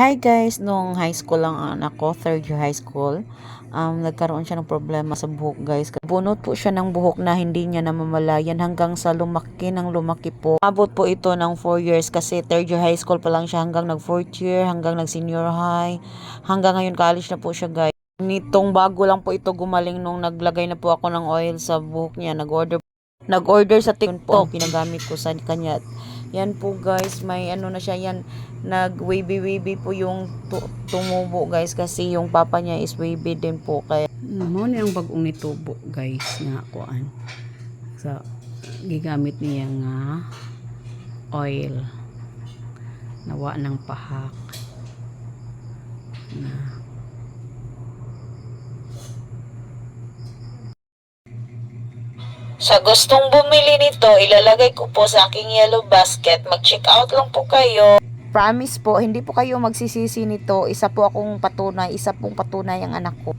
Hi guys, nung high school lang ang anak ko, third year high school, um, nagkaroon siya ng problema sa buhok guys. Bunot po siya ng buhok na hindi niya namamalayan hanggang sa lumaki ng lumaki po. Abot po ito ng 4 years kasi third year high school pa lang siya hanggang nag 4th year, hanggang nag senior high, hanggang ngayon college na po siya guys. Nitong bago lang po ito gumaling nung naglagay na po ako ng oil sa buhok niya. Nag-order nag-order sa tin po. Pinagamit ko sa kanya. Yan po guys may ano na siya yan nag wavy wavy po yung tu- tumubo guys kasi yung papa niya is wavy din po kaya mo ni ang bagong nitubo guys nga kuan. So gigamit niya nga oil. Nawa ng pahak. Na sa gustong bumili nito ilalagay ko po sa aking yellow basket. Mag check out lang po kayo. Promise po hindi po kayo magsisisi nito. Isa po akong patunay isa pong patunay ang anak ko